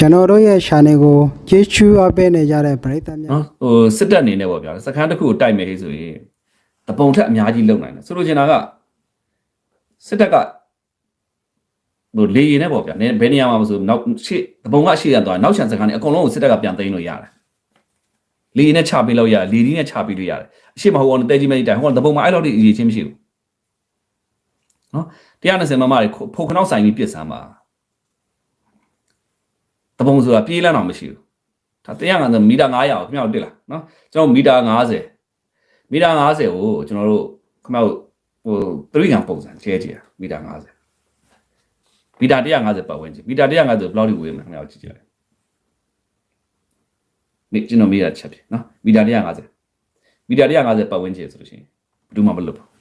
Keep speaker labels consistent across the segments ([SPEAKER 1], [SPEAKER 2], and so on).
[SPEAKER 1] ကျွန်တော်တို့ရဲ့ channel ကိုကျေးဇူးအပ်ပေးနေကြတဲ့ပရိသတ်များ
[SPEAKER 2] နော်ဟိုစစ်တပ်အနေနဲ့ပေါ့ဗျာစခန်းတစ်ခုကိုတိုက်မယ်ဟေ့ဆိုရင်တပုံထက်အများကြီးလုံနိုင်တယ်ဆိုလိုချင်တာကစစ်တပ်ကဟိုလေရင်နဲ့ပေါ့ဗျာနည်းဘယ်နေရာမှာမဆိုနောက်ရှေ့တပုံကအရှိရသွားနောက်ချန်စခန်းနေအကုန်လုံးကိုစစ်တပ်ကပြန်သိမ်းလို့ရတယ်လေရင်နဲ့ချပေးလို့ရတယ်လေဒီနဲ့ချပေးလို့ရတယ်အရှိမဟုတ်အောင်တဲကြီးမကြီးတိုင်ဟိုကတပုံမှာအဲ့လောက်ထိအရေးချင်းမရှိဘူးနော်120မမတွေဖိုခနောက်ဆိုင်ပြီးပြစ်စမ်းပါ တပုံဆိုတာပြေးလန်းတော့မရှိဘူးဒါ150မီတာ900ကိုခင်ဗျားတို့တက်လာနော်ကျွန်တော်မီတာ90မီတာ90ကိုကျွန်တော်တို့ခင်ဗျားတို့ဟို3ကံပုံစံကျဲကျဲမီတာ90မီတာ150ပတ်ဝန်းကျင်မီတာ150ဘယ်လောက်ထိဝေးမလဲခင်ဗျားတို့ကြည့်ကြလိုက်မိကျွန်တော်မီတာချက်ပြီနော်မီတာ150မီတာ150ပတ်ဝန်းကျင်ဆိုလို့ရှိရင်ဘယ်သူမှမလုပ်ဘူး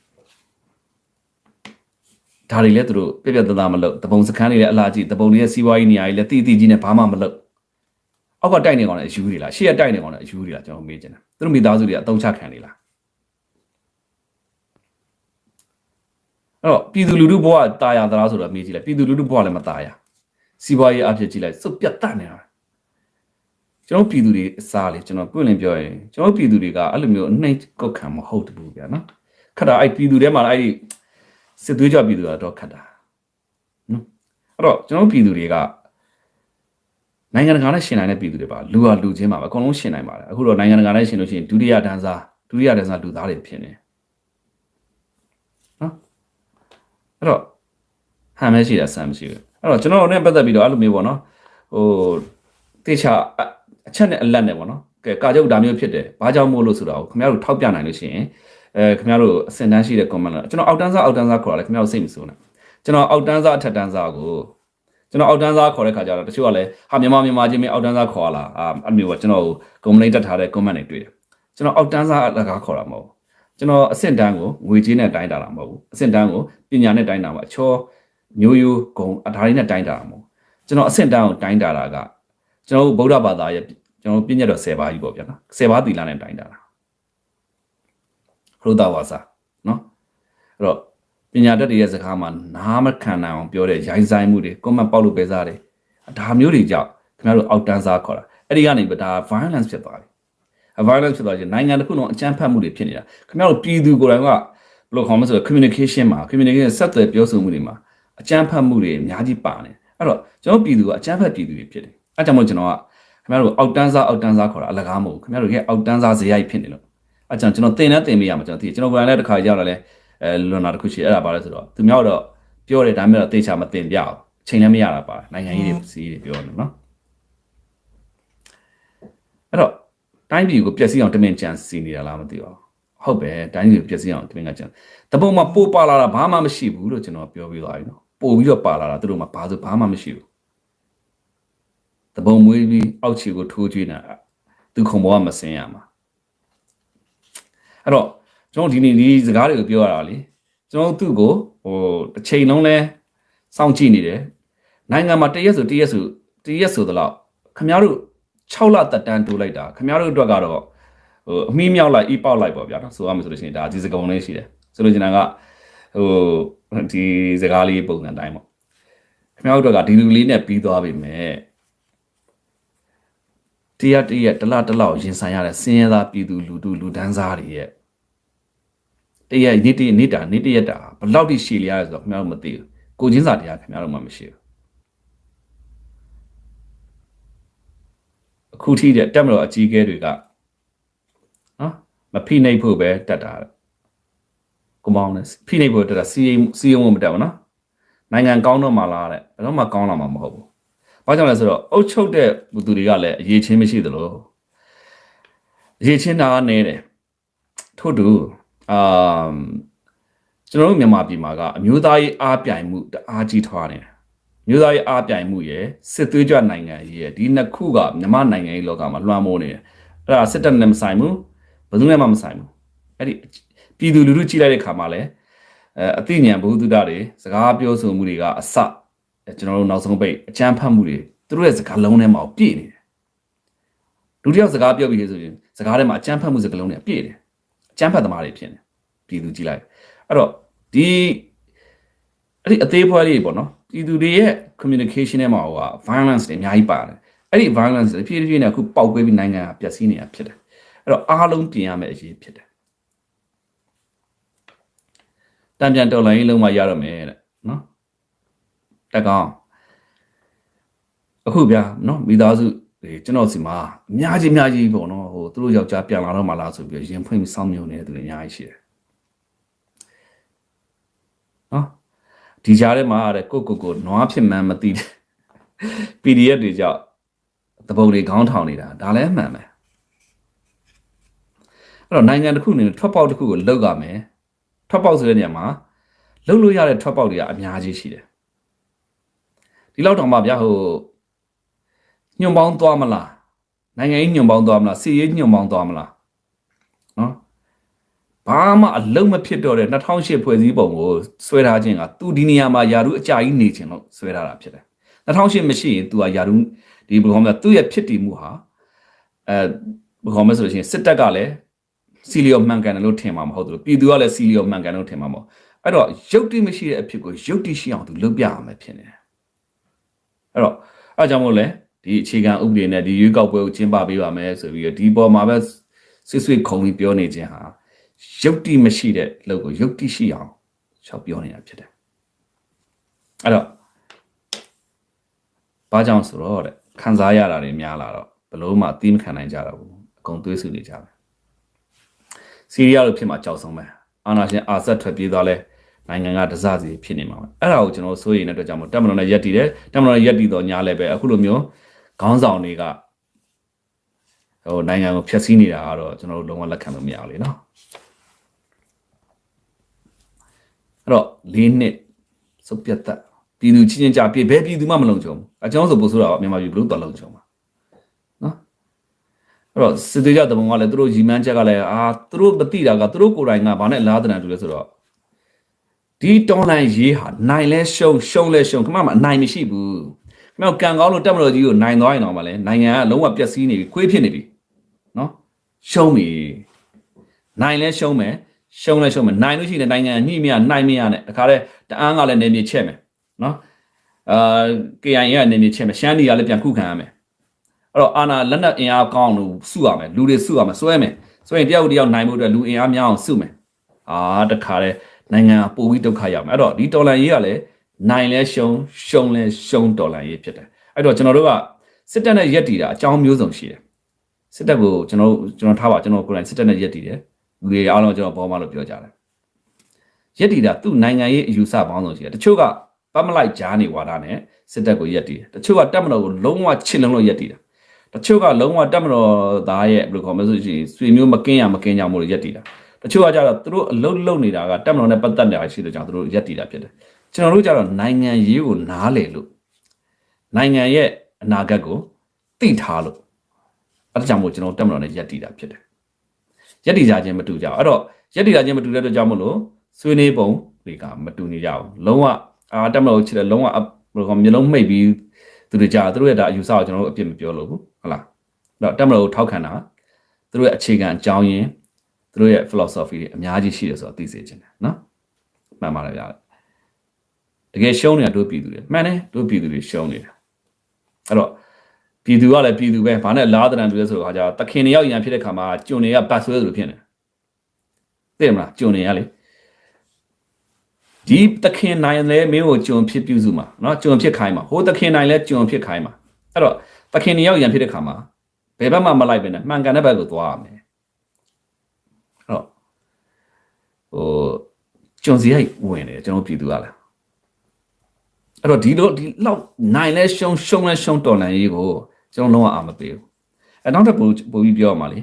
[SPEAKER 2] ဒါတွေလည်းသူတို့ပြပြတသားမလုပ်တပုံစခန်းတွေလည်းအလားကြီးတပုံတွေရဲ့စီးပွားရေးနေရာတွေလည်းတိတိကြီးနဲ့ဘာမှမလုပ်အောက်ကတိုက်နေကောင်လည်းအယူတွေလားရှေ့ကတိုက်နေကောင်လည်းအယူတွေလားကျွန်တော်မေးချင်တယ်သူတို့မိသားစုတွေကအတုံးချခံနေလားအဲ့တော့ပြည်သူလူထုဘဝတာယာသလားဆိုတော့မေးကြည့်လိုက်ပြည်သူလူထုဘဝလည်းမတာယာစီးပွားရေးအဖြစ်ကြည့်လိုက်စုပ်ပြတ်တတ်နေတာကျွန်တော်ပြည်သူတွေအစားလေကျွန်တော်ပွင့်လင်းပြောရင်ကျွန်တော်ပြည်သူတွေကအဲ့လိုမျိုးအနှိမ့်ကုတ်ခံမဟုတ်ဘူးဗျာနော်ခက်တာအဲ့ပြည်သူထဲမှာအဲ့ဒီ စစ်သွေးကြပြည်သူကတော့ခက်တာနော်အဲ့တော့ကျွန်တော်ပြည်သူတွေကနိုင်ငံတကာနဲ့ရှင်နိုင်တဲ့ပြည်သူတွေပါလူဟာလူချင်းပါပဲအကုန်လုံးရှင်နိုင်ပါတယ်အခုတော့နိုင်ငံတကာနဲ့ရှင်လို့ရှိရင်ဒုတိယဒန်းစားဒုတိယဒန်းစားလူသားတွေဖြစ်နေနော်အဲ့တော့ဟန်မရှိတာဆမ်းမရှိဘူးအဲ့တော့ကျွန်တော်တို့နဲ့ပတ်သက်ပြီးတော့အဲ့လိုမျိုးပေါ့နော်ဟိုတေချာအချက်နဲ့အလက်နဲ့ပေါ့နော်ကဲကာကြုတ်ဒါမျိုးဖြစ်တယ်ဘာကြောင့်မို့လို့ဆိုတာကိုခင်ဗျားတို့ထောက်ပြနိုင်လို့ရှိရင် အဲခင်ဗျားတို့အစင်တန်းရှိတဲ့ comment လားကျွန်တော်အောက်တန်းစားအောက်တန်းစားခေါ်ရလဲခင်ဗျားတို့စိတ်မဆိုးနဲ့ကျွန်တော်အောက်တန်းစားအထက်တန်းစားကိုကျွန်တော်အောက်တန်းစားခေါ်တဲ့ခါကျတော့တချို့ကလည်းဟာမြန်မာမြန်မာချင်းမင်းအောက်တန်းစားခေါ်လာအာအဲ့မျိုးကကျွန်တော်ကွန်မန့်တက်ထားတဲ့ comment တွေတွေ့တယ်ကျွန်တော်အောက်တန်းစားအလကားခေါ်တာမဟုတ်ဘူးကျွန်တော်အဆင့်တန်းကိုငွေကြေးနဲ့တိုင်းတာတာမဟုတ်ဘူးအဆင့်တန်းကိုပညာနဲ့တိုင်းတာမှာအချောမျိုးရိုးဂုံအထာရီနဲ့တိုင်းတာတာမဟုတ်ဘူးကျွန်တော်အဆင့်တန်းကိုတိုင်းတာတာကကျွန်တော်ဗုဒ္ဓဘာသာရဲ့ကျွန်တော်ပြည့်ညတ်တော်10ပါးကြီးပေါ့ဗျာနော်10ပါးသီလနဲ့တိုင်းတာတာခ ရုဒဝါစာနော်အဲ့တော့ပညာတတ်တွေရဲ့စကားမှာနားမခံနိုင်အောင်ပြောတဲ့ရိုင်းဆိုင်မှုတွေ comment ပေါက်လို့ပဲစားတယ်ဒါမျိုးတွေကြောင့်ခင်ဗျားတို့အောက်တန်းစားခေါ်တာအဲ့ဒီကနေဒါ violence ဖြစ်သွားပြီ violence ဖြစ်သွားရင်နိုင်ငံတစ်ခုလုံးအကြမ်းဖက်မှုတွေဖြစ်နေတာခင်ဗျားတို့ပြည်သူကိုယ်တိုင်ကဘယ်လိုခေါ်မလဲဆိုတော့ communication မှာ communication ဆက်သွယ်ပြောဆိုမှုတွေမှာအကြမ်းဖက်မှုတွေအများကြီးပါနေအဲ့တော့ကျွန်တော်ပြည်သူကအကြမ်းဖက်ပြည်သူတွေဖြစ်တယ်အဲ့ကြောင့်မို့ကျွန်တော်ကခင်ဗျားတို့အောက်တန်းစားအောက်တန်းစားခေါ်တာအလကားမဟုတ်ဘူးခင်ဗျားတို့ရဲ့အောက်တန်းစားဇေယိုက်ဖြစ်နေလို့ အဲ့ကြောင့်ကျွန်တော်တင်နဲ့တင်ပေးရမှာကျွန်တော်သိကျွန်တော်ကိုယ်တိုင်လည်းတစ်ခါရောက်လာလဲအဲလွန်တာတစ်ခုရှိအဲ့ဒါပါလဲဆိုတော့သူများတော့ပြောတယ်ဒါပေမဲ့တော့တေချာမတင်ပြအောင်ချိန်လည်းမရတာပါနိုင်ငံရေးတွေစီးတွေပြောနေနော်အဲ့တော့တိုင်းပြည်ကိုပျက်စီးအောင်တမင်ကြံစီနေတာလားမသိပါဘူးဟုတ်ပဲတိုင်းပြည်ကိုပျက်စီးအောင်တမင်ကကြံတပုံမှာပို့ပါလာတာဘာမှမရှိဘူးလို့ကျွန်တော်ပြောပြီးသွားပြီနော်ပို့ပြီးတော့ပါလာတာသူတို့မှာဘာဆိုဘာမှမရှိဘူးတပုံမွေးပြီးအောက်ခြေကိုထိုးကျွေးနေတာသူခုံပေါ်ကမစင်းရမှာ အဲ့တော့ကျွန်တော်ဒီနေ့ဒီစကားတွေကိုပြောရတာလေကျွန်တော်သူ့ကိုဟိုတစ်ချိန်လုံးလဲစောင့်ကြည့်နေတယ်နိုင်ငံမှာတရက်ဆိုတရက်ဆိုတရက်ဆိုတော့ခမရတို့6လတက်တန်းတိုးလိုက်တာခမရတို့အတွက်ကတော့ဟိုအမီးမြောက်လိုက်အီးပေါက်လိုက်ပေါ့ဗျာနော်ဆိုရမယ်ဆိုလို့ရှိရင်ဒါဒီစကုံလေးရှိတယ်ဆိုလို့ချင်တာကဟိုဒီစကားလေးပုံစံတိုင်းပေါ့ခမရတို့အတွက်ကဒီလူလေးနဲ့ပြီးသွားပြီမဲ့တရက်တရက်တလတလောက်ရင်ဆိုင်ရတဲ့စင်းရဲသားပြည်သူလူထုလူဒန်းစားတွေရဲ့ တရက်နေ့တရက်နေ့တာနေ့တရက်တာဘယ်လောက်ထိရှည်လျရလဲဆိုတော့ခင်ဗျားတို့မသိဘူးကိုချင်းစာတရားခင်ဗျားတို့မှမရှိဘူးအခုထိတဲ့တက်မတော်အကြီးအကဲတွေကနော်မဖိနှိပ်ဖို့ပဲတက်တာတဲ့ကိုမောင်းနဲ့ဖိနှိပ်ဖို့တက်တာစီရင်စီရင်ဖို့မတက်ဘူးနော်နိုင်ငံကောင်းတော့မှလားတဲ့ဘယ်တော့မှကောင်းလာမှာမဟုတ်ဘူးဘာကြောင့်လဲဆိုတော့အုတ်ချုပ်တဲ့သူတွေကလည်းအရေးချင်းမရှိသလိုအရေးချင်းတာကနေတယ်ထို့တူ အာကျွန်တော်တို့မြန်မာပြည်မှာကအမျိုးသားရေးအားပြိုင်မှုတအားကြီးထွားနေတယ်အမျိုးသားရေးအားပြိုင်မှုရယ်စစ်သွေးကြွနိုင်ငံရေးရယ်ဒီနှစ်ခုကမြန်မာနိုင်ငံရေးလောကမှာလွှမ်းမိုးနေတယ်အဲ့ဒါစစ်တပ်နဲ့မဆိုင်ဘူးဘယ်သူနဲ့မှမဆိုင်ဘူးအဲ့ဒီပြည်သူလူထုကြီးလိုက်တဲ့ခါမှာလည်းအဲအသိဉာဏ်ဘုဟုတ္တတွေစကားပြောဆိုမှုတွေကအစအဲကျွန်တော်တို့နောက်ဆုံးပိတ်အကြမ်းဖက်မှုတွေသူတို့ရဲ့စကားလုံးထဲမှာပြည့်နေတယ်လူတစ်ယောက်စကားပြောပြီးဆိုရင်စကားထဲမှာအကြမ်းဖက်မှုစကားလုံးတွေပြည့်တယ်အ ကျန်းဖတ်သမားတွေဖြစ်နေပြည်သူကြည့်လိုက်အဲ့တော့ဒီအဲ့ဒီအသေးဖွဲလေးပေါ့နော်ပြည်သူတွေရဲ့ communication ထဲမှာဟိုက violence တွေအများကြီးပါတယ်အဲ့ဒီ violence တဖြည်းဖြည်းနဲ့အခုပေါက်ကွဲပြီးနိုင်ငံကပျက်စီးနေတာဖြစ်တယ်အဲ့တော့အားလုံးပြင်ရမယ့်အရေးဖြစ်တယ်တံပြန်တော်လိုင်းလုံးမရတော့မယ်တဲ့နော်တက်ကောင်အခုဗျာနော်မိသားစု တွေကျွန်တော်စီမှာအများကြီးအများကြီးပေါ့နော်ဟိုသူတို့ယောက်ျားပြန်လာတော့မှလားဆိုပြီးရင်ဖွင့်ပြီးစောင့်မြုံနေတဲ့သူတွေအများကြီးရှိတယ်နော်ဒီကြားထဲမှာတဲ့ကိုကိုကိုနွားဖြစ်မှန်းမသိတဲ့ PDF တွေကြောင့်တပုံတွေခေါင်းထောင်နေတာဒါလည်းအမှန်ပဲအဲ့တော့နိုင်ငံတစ်ခုအနေနဲ့ထွက်ပေါက်တစ်ခုကိုလောက်ရမယ်ထွက်ပေါက်ဆိုတဲ့နေရာမှာလောက်လို့ရတဲ့ထွက်ပေါက်တွေကအများကြီးရှိတယ်ဒီလောက်တောင်မှဗျာဟို ညွန်ပေါင်းသွားမလားနိုင်ငံရေးညွန်ပေါင်းသွားမလားစီရေးညွန်ပေါင်းသွားမလားနော်ဘာမှအလုံးမဖြစ်တော့တဲ့2008ဖွဲ့စည်းပုံကိုဆွဲထားခြင်းကသူဒီနေရာမှာယာရုအကြာကြီးနေခြင်းလို့ဆွဲထားတာဖြစ်တယ်2008မရှိရင် तू ကယာရုဒီဘယ်လိုမှသူ့ရဲ့ဖြစ်တည်မှုဟာအဲဘယ်လိုမှဆိုလို့ရှိရင်စစ်တပ်ကလည်းစီလီယိုမှန်ကန်တယ်လို့ထင်မှာမဟုတ်ဘူးပြည်သူကလည်းစီလီယိုမှန်ကန်လို့ထင်မှာမဟုတ်အဲ့တော့ရုပ်တိမရှိတဲ့အဖြစ်ကိုရုပ်တိရှိအောင်သူလုပ်ပြရမယ်ဖြစ်နေတယ်အဲ့တော့အဲ့ကြောင့်မို့လဲ ဒီအခြေခံဥပဒေနဲ့ဒီရွေးကောက်ပွဲကိုကျင်းပပေးပါမယ်ဆိုပြီးတော့ဒီပေါ်မှာပဲဆွေးဆွေးခုံပြီးပြောနေခြင်းဟာရုပ်တိမရှိတဲ့လုပ်ကိုရုပ်တိရှိအောင်ရှောက်ပြောနေတာဖြစ်တယ်အဲ့တော့ဘာကြောင့်ဆိုတော့တဲ့ခံစားရတာတွေများလာတော့ဘလို့မှအသိမခံနိုင်ကြတော့ဘူးအကုန်သွေးဆူနေကြတယ်စီးရီးယားလိုဖြစ်မှာကြောက်ဆုံးပဲအာနာရှင်အာဆတ်ထွက်ပြေးသွားလဲနိုင်ငံကဒဇစီဖြစ်နေမှာပဲအဲ့ဒါကိုကျွန်တော်စိုးရိမ်တဲ့အတွက်ကြောင့်မို့တက်မတော်နဲ့ရက်တည်တယ်တက်မတော်နဲ့ရက်တည်တော့ညာလဲပဲအခုလိုမျိုး ခေါင်းဆောင်တွေကဟိုနိုင်ငံကိုဖျက်ဆီးနေတာကတော့ကျွန်တော်တို့လုံးဝလက်ခံလို့မရဘူးလေနော်အဲ့တော့၄နှစ်စုပ်ပြတ်သက်ပြည်သူချင်းချင်းကြပြေဘယ်ပြည်သူမှမလုံခြုံဘူးအကြောင်းဆိုပို့ဆိုတာကမြန်မာပြည်ဘလို့တော့လုံခြုံမှာနော်အဲ့တော့စစ်သေးကြတဘုံကလည်းသူတို့ရီမန်းချက်ကလည်းအာသူတို့မသိတာကသူတို့ကိုယ်တိုင်ကဘာနဲ့လားတန်တူလဲဆိုတော့ဒီတော်လိုင်းရေးဟာနိုင်လဲရှုံရှုံလဲရှုံခမမအနိုင်မရှိဘူး ခမကံကောင်းလို့တက်မတော်ကြီးကိုနိုင်သွားရင်တော့မလဲနိုင်ငံကလုံးဝပျက်စီးနေပြီခွေးဖြစ်နေပြီနော်ရှုံးပြီနိုင်လဲရှုံးမယ်ရှုံးလဲရှုံးမယ်နိုင်လို့ရှိရင်နိုင်ငံညှိမရနိုင်မရနဲ့တခါတည်းတအားကလည်းနေမြေချက်မယ်နော်အာ KIA ကနေမြေချက်မယ်ရှမ်းပြည်ကလည်းပြန်ခုခံရမယ်အဲ့တော့အာနာလက်နက်အင်အားကောင်းလို့စုရမယ်လူတွေစုရမယ်စွဲမယ်စွဲရင်တယောက်တယောက်နိုင်မှုအတွက်လူအင်အားများအောင်စုမယ်အာတခါတည်းနိုင်ငံပိုပြီးဒုက္ခရောက်မယ်အဲ့တော့ဒီတော်လန်ရေးကလည်း နိုင်လဲရှုံရှုံလဲရှုံတော်လန်ရေးဖြစ်တယ်အဲ့တော့ကျွန်တော်တို့ကစစ်တပ်နဲ့ရက်တီတာအကြောင်းမျိုးစုံရှိတယ်စစ်တပ်ကိုကျွန်တော်ကျွန်တော်ထားပါကျွန်တော်ကိုယ်တိုင်စစ်တပ်နဲ့ရက်တီတယ်လူတွေအားလုံးကျွန်တော်ပေါ်မှာလို့ပြောကြတယ်ရက်တီတာသူ့နိုင်ငံရေးအယူဆပေါင်းစုံရှိတယ်တချို့ကပတ်မလိုက်ကြားနေဝါဒနဲ့စစ်တပ်ကိုရက်တီတယ်တချို့ကတပ်မတော်ကိုလုံးဝချစ်လုံးလို့ရက်တီတယ်တချို့ကလုံးဝတပ်မတော်သားရဲ့ဘယ်လိုခေါ်မလဲဆိုရင်ဆွေမျိုးမကင်းရမကင်းကြမို့လို့ရက်တီတာတချို့ကကြတော့သူတို့အလုတ်လုတ်နေတာကတပ်မတော်နဲ့ပတ်သက်နေတာရှိတဲ့ကြောင့်သူတို့ရက်တီတာဖြစ်တယ် ကျွန်တော်တို့ကြတော့နိုင်ငံရေးကိုနားလေလို့နိုင်ငံရဲ့အနာဂတ်ကိုသိထားလို့အဲဒါကြောင့်မို့ကျွန်တော်တပ်မတော်နဲ့ရက်တီတာဖြစ်တယ်ရက်တီကြခြင်းမတူကြဘူးအဲ့တော့ရက်တီကြခြင်းမတူတဲ့အတွက်ကြောင့်မို့လို့ဆွေးနွေးပုံတွေကမတူညီကြဘူးလုံးဝအာတက်မလို့ချစ်တယ်လုံးဝဘယ်လိုခေါ်မျိုးလုံးမိတ်ပြီးသူတို့ကြာသူတို့ရဲ့ဒါအယူဆကိုကျွန်တော်တို့အပြစ်မပြောလို့ဘူးဟုတ်လားအဲ့တော့တက်မလို့ထောက်ခံတာသူတို့ရဲ့အခြေခံအကြောင်းရင်းသူတို့ရဲ့ philosophy တွေအများကြီးရှိတယ်ဆိုတော့သိစေချင်တယ်နော်မှန်ပါတယ်ဗျာတ ကယ်ရှုံးနေတာတို့ပြည်သူတွေမှန်တယ်တို့ပြည်သူတွေရှုံးနေတာအဲ့တော့ပြည်သူကလည်းပြည်သူပဲဘာနဲ့လားတရံတူလဲဆိုတော့ခါကျတခင်တွေရောက်ရန်ဖြစ်တဲ့ခါမှာကျွန်တွေကပတ်ဆွဲသလိုဖြစ်နေသိမလားကျွန်တွေကလေဒီတခင်နိုင်လဲမင်းကိုကျွန်ဖြစ်ပြုစုမှာเนาะကျွန်ဖြစ်ခိုင်းမှာဟိုတခင်နိုင်လဲကျွန်ဖြစ်ခိုင်းမှာအဲ့တော့တခင်တွေရောက်ရန်ဖြစ်တဲ့ခါမှာဘယ်ဘက်မှမလိုက်ပဲနဲ့မှန်ကန်တဲ့ဘက်ကိုသွားရမယ်အဲ့တော့ဟိုကျွန်စီရိုက်ဝင်တယ်ကျွန်တော်ပြည်သူကလည်း အဲ့တော့ဒီလိုဒီလောက်နိုင်လဲရှုံရှုံလဲရှုံတော်လန်ရေးကိုကျွန်တော်လုံးဝအာမပေးဘူးအဲနောက်တစ်ပိုပိုပြီးပြောရမှာလေ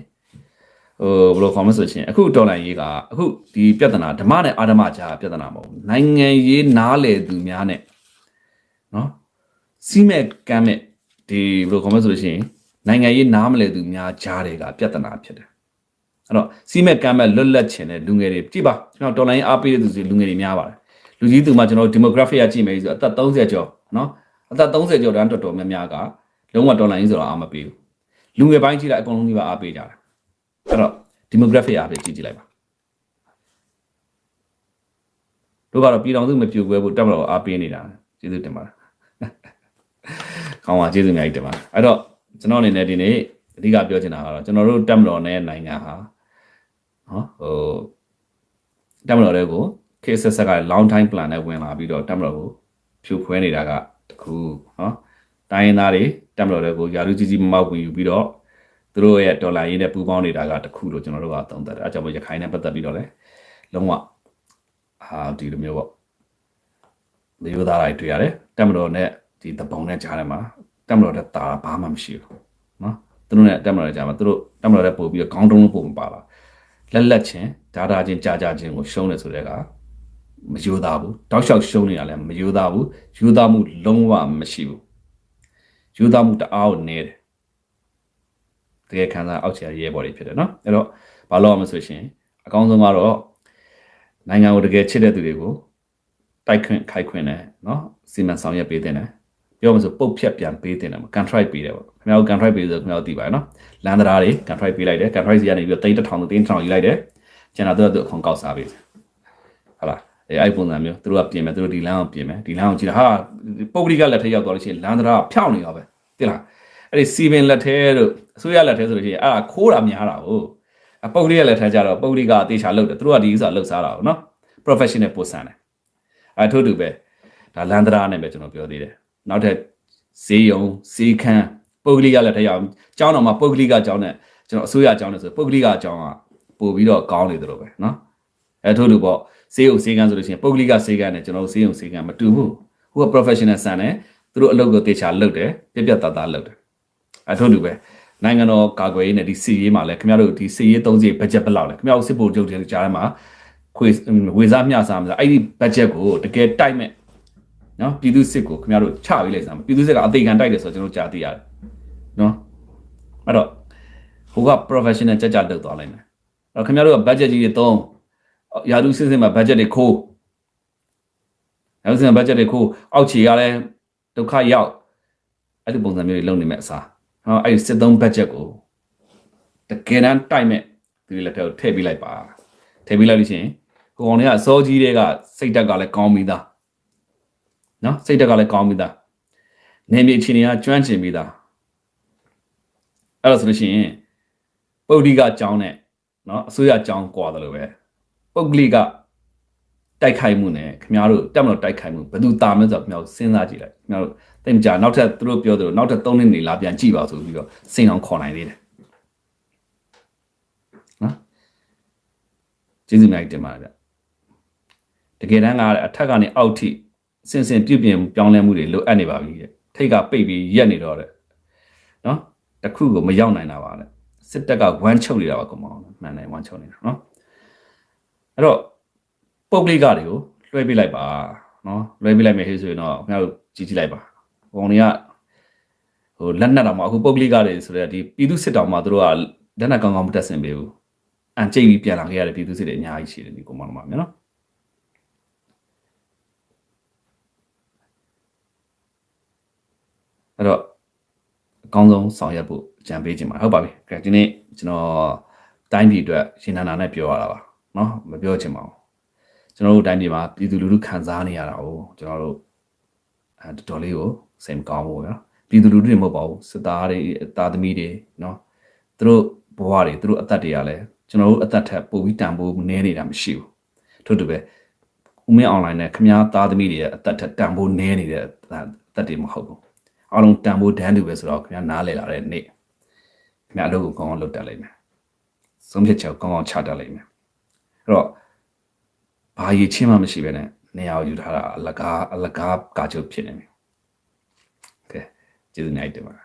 [SPEAKER 2] ဟိုဘယ်လိုခေါ်မလဲဆိုချင်းအခုတော်လန်ရေးကအခုဒီပြဿနာဓမ္မနဲ့အာဓမ္မကြားပြဿနာမဟုတ်ဘူးနိုင်ငံရေးနားလေသူများနဲ့နော်စီးမဲ့ကမ်းမဲ့ဒီဘယ်လိုခေါ်မလဲဆိုချင်းနိုင်ငံရေးနားမလဲသူများကြားတွေကပြဿနာဖြစ်တယ်အဲ့တော့စီးမဲ့ကမ်းမဲ့လွတ်လပ်ချင်တဲ့လူငယ်တွေကြည့်ပါကျွန်တော်တော်လိုင်းအားပေးတဲ့သူတွေလူငယ်တွေများပါတယ် လူကြီးသူမှကျွန်တော် demographic ကကြည့်မယ်ဆိုအသက်30ကျော်နော်အသက်30ကျော်တန်းတော်တော်များများကလုံးဝတော်လိုင်းဆိုတော့အားမပေးဘူးလူငယ်ပိုင်းကြည့်လိုက်အကုန်လုံးကြီးပါအားပေးကြတယ်အဲ့တော့ demographic အားပေးကြည့်ကြည့်လိုက်ပါတို့ကတော့ပြည်တော်စုမပြိုကွဲဖို့တက်မတော်အားပေးနေတာကျေးဇူးတင်ပါတယ်ခေါင်းပါကျေးဇူးအများကြီးတင်ပါတယ်အဲ့တော့ကျွန်တော်အနေနဲ့ဒီနေ့အဓိကပြောချင်တာကတော့ကျွန်တော်တို့တက်မတော်နဲ့နိုင်ငံဟာနော်ဟိုတက်မတော်တွေကို case ဆက်ဆက်က long time plan နဲ့ဝင်လာပြီးတော့တက်မတော်ကိုဖြိုခွဲနေတာကတခုနော်တိုင်းရင်းသားတွေတက်မတော်တွေကိုယာရုကြီးကြီးမမောက်ဝင်ယူပြီးတော့သူတို့ရဲ့ဒေါ်လာရင်းနဲ့ပူးပေါင်းနေတာကတခုလို့ကျွန်တော်တို့ကသုံးသပ်တယ်အဲကြောင့်မို့ရခိုင်နဲ့ပတ်သက်ပြီးတော့လည်းလုံးဝအာဒီလိုမျိုးပေါ့မျိုးသားတွေတွေ့ရတယ်တက်မတော်နဲ့ဒီတပုံနဲ့ကြားထဲမှာတက်မတော်တဲ့တာဘာမှမရှိဘူးနော်သူတို့နဲ့တက်မတော်တဲ့ကြားမှာသူတို့တက်မတော်တဲ့ပို့ပြီးတော့ခေါင်းတုံးလို့ပို့မပါလားလက်လက်ချင်းဓာတာချင်းကြာကြာချင်းကိုရှုံးတယ်ဆိုတဲ့က မယိုးသားဘူးတောက်လျှောက်ရှုံးနေတာလည်းမယိုးသားဘူးယူသားမှုလုံးဝမရှိဘူးယူသားမှုတအားကိုနေတယ်တကယ်ခံစားအောက်ချရရဲဘော်တွေဖြစ်တယ်နော်အဲ့တော့ဘာလို့ရမလဲဆိုရှင်အကောင်းဆုံးကတော့နိုင်ငံကိုတကယ်ချစ်တဲ့သူတွေကိုတိုက်ခွင့်ခိုက်ခွင့်နဲ့နော်စီမံဆောင်ရွက်ပေးတဲ့နဲ့ပြောမှဆိုပုတ်ဖြတ်ပြန်ပေးတဲ့နဲ့ contract ပေးတယ်ပေါ့ခင်ဗျားတို့ contract ပေးဆိုခင်ဗျားတို့သိပါတယ်နော်လန်ဒရာတွေ contract ပေးလိုက်တယ် contract စီကနေပြီးတော့တိတ်တစ်ထောင်တိတ်တစ်ထောင်ယူလိုက်တယ်ကျန်တာတော့သူအခွန်ကောက်စားပေးတယ်ဟုတ်လား အဲအဲ့ပုံစံမျိုးသူတို့ကပြင်မယ်သူတို့ဒီလမ်းကိုပြင်မယ်ဒီလမ်းကိုကြည့်တာဟာပုတ်ပလိကလက်ထဲရောက်သွားလို့ရှိရင်လန်ဒရာဖြောင်းနေရောပဲသိလားအဲ့ဒီစီပင်လက်ထဲတို့အစိုးရလက်ထဲဆိုလို့ရှိရင်အဲ့ဒါခိုးတာများတာဟုတ်အပုတ်ပလိကလက်ထဲကျတော့ပုတ်ပလိကအသေးချာလုပ်တယ်သူတို့ကဒီဥစ္စာလှုပ်စားတာဟုတ်နော် professional ပို့ဆန်တယ်အဲထို့တူပဲဒါလန်ဒရာနဲ့ပဲကျွန်တော်ပြောသေးတယ်နောက်ထပ်ဈေးရုံဈေးခန်းပုတ်ပလိကလက်ထဲရောက်ကျောင်းတော်မှာပုတ်ပလိကကျောင်းနဲ့ကျွန်တော်အစိုးရကျောင်းနဲ့ဆိုပုတ်ပလိကကျောင်းကပို့ပြီးတော့ကောင်းနေတယ်လို့ပဲနော် အဲထို့တူပေါ့ဈေးရုံဈေးကန်းဆိုလို့ရှိရင်ပုတ်ပလိကဈေးကန်းနဲ့ကျွန်တော်တို့ဈေးရုံဈေးကန်းမတူဘူးဟိုက professional ဆန်တယ်သူတို့အလုပ်ကိုတေချာလုပ်တယ်ပြက်ပြက်သားသားလုပ်တယ်အဲထို့တူပဲနိုင်ငံတော်ကာကွယ်ရေးနဲ့ဒီစီရေးမှာလည်းခင်ဗျားတို့ဒီစီရေးသုံးစီဘတ်ဂျက်ဘယ်လောက်လဲခင်ဗျားတို့စစ်ဗိုလ်ချုပ်တွေကြားထဲမှာခွေဝေစားမျှစားမလားအဲ့ဒီဘတ်ဂျက်ကိုတကယ်တိုက်မဲ့နော်ပြည်သူစစ်ကိုခင်ဗျားတို့ချပေးလိုက်စမ်းပြည်သူစစ်ကအသေးခံတိုက်တယ်ဆိုတော့ကျွန်တော်ကြားသိရတယ်နော်အဲ့တော့ဟိုက professional ကြကြလုပ်သွားလိုက်မယ်အဲ့တော့ခင်ဗျားတို့က budget ကြီးတွေသုံး ရာသူစစ်စစ်မှာ budget တွေခိုးရာသူစစ်စစ် budget တွေခိုးအောက်ခြေကလည်းဒုက္ခရောက်အဲ့ဒီပုံစံမျိုးတွေလုပ်နေမဲ့အစားဟောအဲ့ဒီစစ်သုံး budget ကိုတကယ်တမ်းတိုက်မဲ့ဒီလက်ထက်ကိုထည့်ပေးလိုက်ပါထည့်ပေးလိုက်လို့ရှိရင်ကိုကောင်တွေကအစောကြီးတွေကစိတ်တက်ကလည်းကောင်းပြီးသားနော်စိတ်တက်ကလည်းကောင်းပြီးသားနေမြေအခြေအနေကကျွမ်းကျင်ပြီးသားအဲ့ဒါဆိုလို့ရှိရင်ပုဒ္ဓိကကြောင်းနဲ့နော်အစိုးရကြောင်းကွာတယ်လို့ပဲ ပုဂ္ဂလိကတိုက်ခိုက်မှုနဲ့ခင်ဗျားတို့တက်မလို့တိုက်ခိုက်မှုဘယ်သူတာမလဲဆိုတော့ခင်ဗျားတို့စဉ်းစားကြည့်လိုက်ခင်ဗျားတို့တိတ်မကြနောက်ထပ်သူတို့ပြောသလိုနောက်ထပ်3နှစ်နေလာပြန်ကြည့်ပါဆိုပြီးတော့စိန်အောင်ခေါ်နိုင်သေးတယ်နော်ကျေးဇူးများတင်ပါတယ်ဗျတကယ်တမ်းကအထက်ကနေအောက်ထိစင်စင်ပြုတ်ပြင်ပြောင်းလဲမှုတွေလိုအပ်နေပါပြီတဲ့ထိတ်ကပိတ်ပြီးရက်နေတော့တဲ့နော်တခုကိုမရောက်နိုင်တာပါတဲ့စစ်တပ်ကဝမ်းချုပ်နေတာပါကောင်မောင်မှန်တယ်ဝမ်းချုပ်နေတာနော် အဲ့တော့ပုတ်ကလေးကတွေကိုလွှဲပေးလိုက်ပါနော်လွှဲပေးလိုက်မယ်ဟေးဆိုရင်တော့ခင်ဗျားတို့ကြည့်ကြည့်လိုက်ပါဘုံတွေကဟိုလက်နက်တော်မှာအခုပုတ်ကလေးကတွေဆိုတော့ဒီပြည်သူစစ်တော်မှာတို့ကလက်နက်ကောင်းကောင်းမတက်ဆင်ပေးဘူးအန်ကျိတ်ပြီးပြန်လာခဲ့ရတဲ့ပြည်သူစစ်တွေအများကြီးရှိတယ်ဒီကောင်မောင်မှာနော်အဲ့တော့အကောင်းဆုံးဆောင်ရွက်ဖို့ကြံပေးခြင်းပါဟုတ်ပါပြီ။ကဲဒီနေ့ကျွန်တော်တိုင်းပြည်အတွက်ရှင်နာနာနဲ့ပြောရတာပါ နော်မပြောချင်ပါဘူးကျွန်တော်တို့အတိုင်းပြည်မှာပြည်သူလူထုခံစားနေရတာကိုကျွန်တော်တို့အဲတော်တော်လေးကိုစိတ်မကောင်းဘူးဗျာပြည်သူလူထုတွေမဟုတ်ပါဘူးစစ်သားတွေတာသမီတွေနော်သူတို့ဘဝတွေသူတို့အသက်တွေကလည်းကျွန်တော်တို့အသက်ထက်ပိုပြီးတန်ဖိုးနည်းနေတာမရှိဘူးထို့တူပဲဦးမင်း online နဲ့ခမားသားသမီးတွေရဲ့အသက်ထက်တန်ဖိုးနည်းနေတဲ့အသက်တွေမဟုတ်ဘူးအားလုံးတန်ဖိုးတန်းတူပဲဆိုတော့ခမားနားလည်လာတဲ့နေ့ခမားအလုပ်ကိုကောင်းအောင်လုပ်တတ်လိမ့်မယ်ဆုံးဖြတ်ချက်ကောင်းအောင်ချတတ်လိမ့်မယ် အဲ့တော့ဘာရည်ချင်းမှမရှိပဲနဲ့နေရာကိုယူထားတာအလကားအလကားကာချုပ်ဖြစ်နေပြီကဲကျေးဇူးများတင်ပါတယ်